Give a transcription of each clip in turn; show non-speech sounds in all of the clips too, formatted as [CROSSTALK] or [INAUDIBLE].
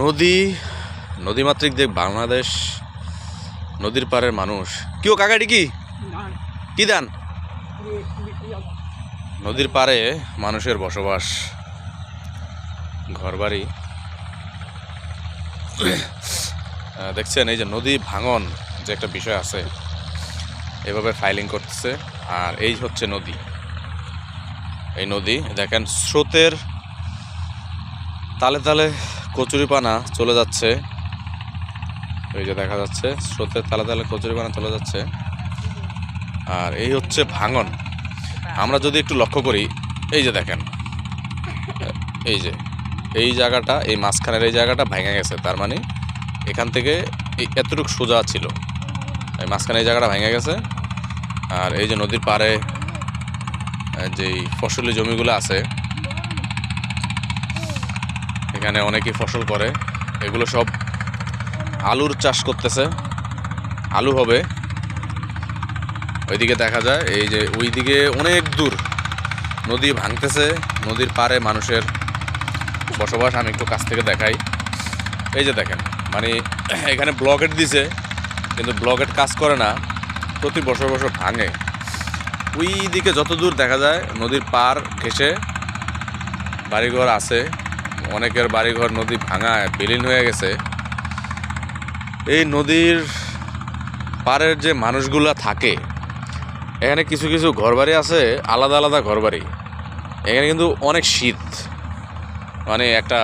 নদী নদীমাতৃক দেখ বাংলাদেশ নদীর পাড়ের মানুষ। কেউ কাকাটি কি? কি দান নদীর পাড়ে মানুষের বসবাস ঘরবাড়ি। দেখছেন এই যে নদী ভাঙন যে একটা বিষয় আছে এভাবে ফাইলিং করতেছে। আর এই হচ্ছে নদী। এই নদী দেখেন স্রোতের তালে তালে কচুরিপানা চলে যাচ্ছে। এই যে দেখা যাচ্ছে, স্রোতের তালে তালে কচুরিপানা চলে যাচ্ছে। আর এই হচ্ছে ভাঙন। আমরা যদি একটু লক্ষ্য করি, এই যে দেখেন, এই যে, এই জায়গাটা, এই মাঝখানের এই জায়গাটা ভেঙে গেছে। তার মানে এখান থেকে এতটুকু সোজা ছিল। এই মাঝখানে এই জায়গাটা ভেঙে গেছে। আর এই যে নদীর পাড়ে যেই ফসলি জমিগুলো আছে এখানে অনেকেই ফসল করে। এগুলো সব আলুর চাষ করতেছে। আলু হবে। ওইদিকে দেখা যায়, এই যে ওইদিকে অনেক দূর নদী ভাঙতেছে। নদীর পাড়ে মানুষের বসবাস, আমি একটু কাছ থেকে দেখাই। এই যে দেখেন মানে [CLEARS THROAT] এখানে ব্লকেট দিছে, কিন্তু ব্লকেট কাজ করে না, প্রতি বছর বছর ভাঙে। ওই দিকে যত দূর দেখা যায়, নদীর পার ঘেসে বাড়িঘর আছে। অনেকের বাড়িঘর নদী ভাঙায়, বিলীন হয়ে গেছে। এই নদীর পাড়ের যে মানুষগুলা থাকে, এখানে কিছু কিছু ঘরবাড়ি আছে, আলাদা আলাদা ঘরবাড়ি। এখানে কিন্তু অনেক শীত। মানে একটা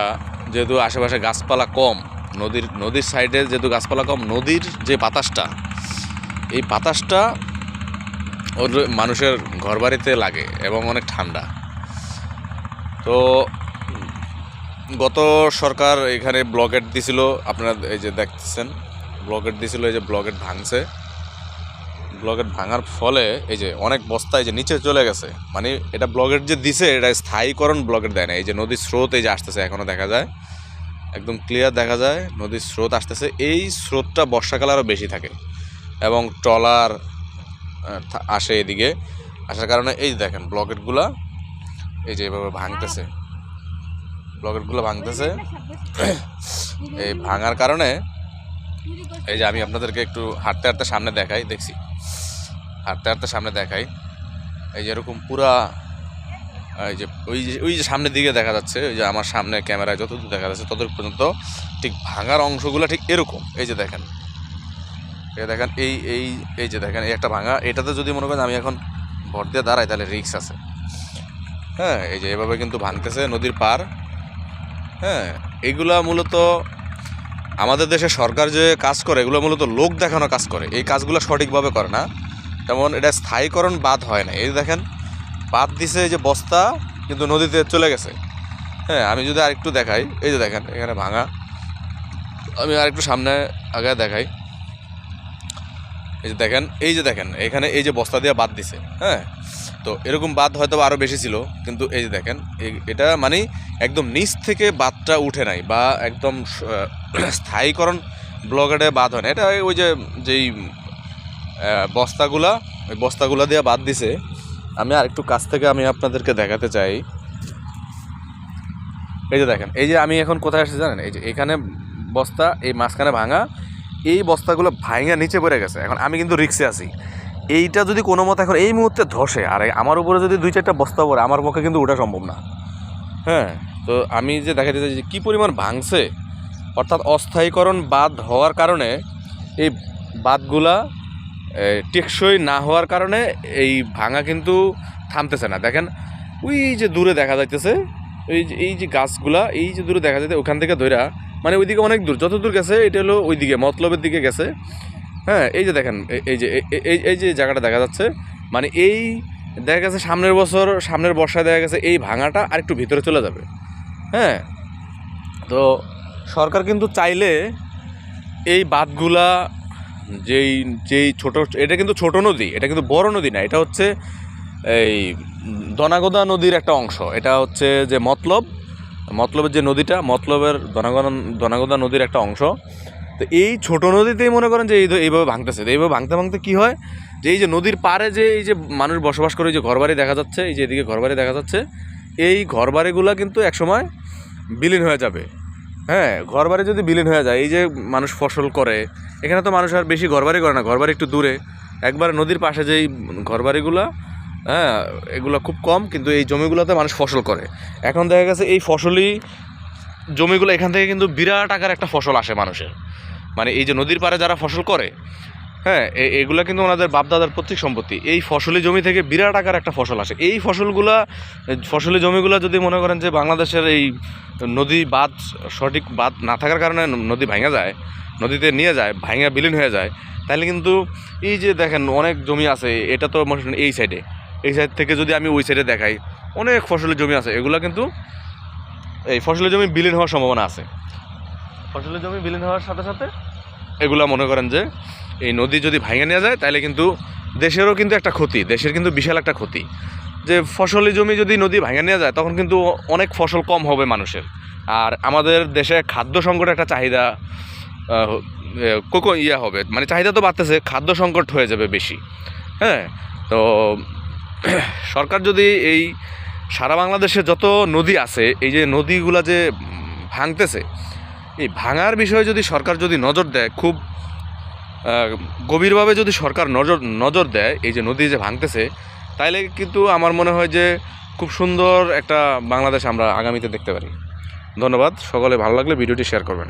যেহেতু আশেপাশে গাছপালা কম, নদীর নদীর সাইডে যেহেতু গাছপালা কম, নদীর যে বাতাসটা, এই বাতাসটা ওর মানুষের ঘরবাড়িতে লাগে এবং অনেক ঠান্ডা। তো গত সরকার এখানে ব্লকেট দিছিল, আপনারা এই যে দেখতেছেন, ব্লকেট দিছিল, এই যে ব্লকেট ভাঙছে। ব্লকেট ভাঙার ফলে এই যে অনেক বস্তা এই যে নিচে চলে গেছে। মানে এটা ব্লকেট যে দিছে, এটা স্থায়ীকরণ ব্লকেট দেয় না। এই যে নদীর স্রোত এই যে আসতেছে এখনও দেখা যায়। একদম ক্লিয়ার দেখা যায়, নদীর স্রোত আসতেছে। এই স্রোতটা বর্ষাকালে আরও বেশি থাকে এবং ট্রলার আসে এদিকে। আসার কারণে এই দেখেন, ব্লকেটগুলা এই যে এভাবে ভাঙতেছে। ব্লকেটগুলো ভাঙতেছে। এই ভাঙার কারণে এই যে আমি আপনাদেরকে একটু হাঁটতে হাঁটতে সামনে দেখাই, দেখছি। হাঁটতে হাঁটতে সামনে দেখাই। এই যে এরকম পুরা, এই যে ওই যে ওই যে সামনের দিকে দেখা যাচ্ছে, ওই যে আমার সামনে ক্যামেরায় যতদূর দেখা যাচ্ছে, ততদূর পর্যন্ত ঠিক ভাঙার অংশগুলো ঠিক এরকম। এই যে দেখেন, এই দেখেন, এই এই এই যে দেখেন, এই একটা ভাঙা। এটাতে যদি মনে করেন আমি এখন ভর দিয়ে দাঁড়াই, তাহলে রিক্স আছে। হ্যাঁ এই যে এভাবে কিন্তু ভাঙতেছে নদীর পার হ্যাঁ এগুলা মূলত আমাদের দেশে সরকার যে কাজ করে, এগুলো মূলত লোক দেখানো কাজ করে। এই কাজগুলো সঠিকভাবে করে না। যেমন এটা স্থায়ীকরণ বাদ হয় না। এই দেখেন, বাদ দিছে যে বস্তা, কিন্তু নদীতে চলে গেছে। হ্যাঁ আমি যদি আরেকটু দেখাই, এই যে দেখেন, এখানে ভাঙা। আমি আরেকটু সামনে আগে দেখাই। এই যে দেখেন, এই যে দেখেন, এখানে এই যে বস্তা দিয়ে বাদ দিছে। হ্যাঁ এরকম বাদ হয়তো আরও বেশি ছিল, কিন্তু এই যে দেখেন এটা মানে একদম নিচ থেকে বাদটা উঠে নাই বা একদম স্থায়ীকরণ ব্লকেটে বাদ হয় না এটা ওই যে যেই বস্তাগুলা, ওই বস্তাগুলা দিয়ে বাদ দিছে। আমি আর একটু কাছ থেকে আমি আপনাদেরকে দেখাতে চাই। এই যে দেখেন, এই যে আমি এখন কোথায় আসছি জানেন? এই যে এখানে বস্তা, এই মাঝখানে ভাঙা, এই বস্তাগুলো ভাঙা নিচে পড়ে গেছে। এখন আমি কিন্তু রিক্সে আছি। এইটা যদি কোনো মতো এখন এই মুহূর্তে ধসে, আর আমার উপরে যদি দুই চারটা বস্তা পড়ে, আমার পক্ষে কিন্তু ওঠা সম্ভব না। হ্যাঁ তো আমি যে দেখাতে চাই যে কী পরিমাণ ভাঙছে, অর্থাৎ অস্থায়ীকরণ বাদ হওয়ার কারণে, এই বাদগুলা টেকসই না হওয়ার কারণে এই ভাঙা কিন্তু থামতেছে না। দেখেন, ওই যে দূরে দেখা যাইতেছে, এই যে এই যে গাছগুলা, এই যে দূরে দেখা যাচ্ছে ওখান থেকে ধইরা মানে ওইদিকে অনেক দূর যত দূর গেছে, এটা হলো ওইদিকে, মতলবের দিকে গেছে। হ্যাঁ এই যে দেখেন এই যে এই এই যে জায়গাটা দেখা যাচ্ছে মানে এই দেখা গেছে সামনের বছর, সামনের বর্ষায় দেখা গেছে এই ভাঙাটা আরেকটু ভিতরে চলে যাবে। হ্যাঁ তো সরকার কিন্তু চাইলে এই বাঁধগুলা, যেই যেই ছোট, এটা কিন্তু ছোট নদী, এটা কিন্তু বড় নদী না, এটা হচ্ছে এই দনাগোদা নদীর একটা অংশ। এটা হচ্ছে যে মতলব, মতলবের যে নদীটা, মতলবের দনাগোদা দনাগোদা নদীর একটা অংশ। তো এই ছোট নদীতেই মনে করেন যে এই এইভাবে ভাঙতেছে। তো এইভাবে ভাঙতে ভাঙতে কী হয়? যে এই যে নদীর পাড়ে যে এই যে মানুষ বসবাস করে যে ঘরবাড়ি দেখা যাচ্ছে, এই যে এদিকে ঘরবাড়ি দেখা যাচ্ছে, এই ঘরবাড়িগুলো কিন্তু একসময় বিলীন হয়ে যাবে। হ্যাঁ ঘরবাড়ি যদি বিলীন হয়ে যায়, এই যে মানুষ ফসল করে, এখানে তো মানুষ আর বেশি ঘরবাড়ি করে না, ঘরবাড়ি একটু দূরে। একবার নদীর পাশে যেই ঘরবাড়িগুলো হ্যাঁ এগুলো খুব কম, কিন্তু এই জমিগুলোতে মানুষ ফসল করে। এখন দেখা গেছে এই ফসলই জমিগুলো এখান থেকে কিন্তু বিরাট আকার একটা ফসল আসে মানুষের। মানে এই যে নদীর পাড়ে যারা ফসল করে হ্যাঁ এগুলো কিন্তু ওনাদের বাপদাদার পৈতৃক সম্পত্তি। এই ফসলি জমি থেকে বিরাট আকার একটা ফসল আসে। এই ফসলগুলা, ফসলি জমিগুলো যদি মনে করেন যে বাংলাদেশের এই নদী বাঁধ, সঠিক বাঁধ না থাকার কারণে নদী ভাঙা যায়, নদীতে নিয়ে যায়, ভাঙা বিলীন হয়ে যায়, তাহলে কিন্তু এই যে দেখেন অনেক জমি আছে, এটা তো এই সাইডে। এই সাইড থেকে যদি আমি ওই সাইডে দেখাই, অনেক ফসলি জমি আছে। এগুলো কিন্তু এই ফসলি জমি বিলীন হওয়ার সম্ভাবনা আছে। ফসলের জমি বিলীন হওয়ার সাথে সাথে এগুলা মনে করেন যে এই নদী যদি ভাঙে নেওয়া যায় তাহলে কিন্তু দেশেরও কিন্তু একটা ক্ষতি, দেশের কিন্তু বিশাল একটা ক্ষতি। যে ফসলি জমি যদি নদী ভাঙে নেওয়া যায়, তখন কিন্তু অনেক ফসল কম হবে মানুষের। আর আমাদের দেশে খাদ্য সংকট একটা চাহিদা কোকো ইয়ে হবে। মানে চাহিদা তো বাড়তেছে, খাদ্য সংকট হয়ে যাবে বেশি। হ্যাঁ? তো [CLEARS THROAT] সরকার যদি এই সারা বাংলাদেশে যত নদী আছে, এই যে নদীগুলা যে ভাঙতেছে এই ভাঙার বিষয়ে যদি সরকার যদি নজর দেয়, খুব গভীরভাবে যদি সরকার নজর নজর দেয়, এই যে নদী যে ভাঙতেছে, তাইলে কিন্তু আমার মনে হয় যে খুব সুন্দর একটা বাংলাদেশ আমরা আগামীতে দেখতে পারি। ধন্যবাদ, সকলে ভালো লাগলে ভিডিওটি শেয়ার করবেন।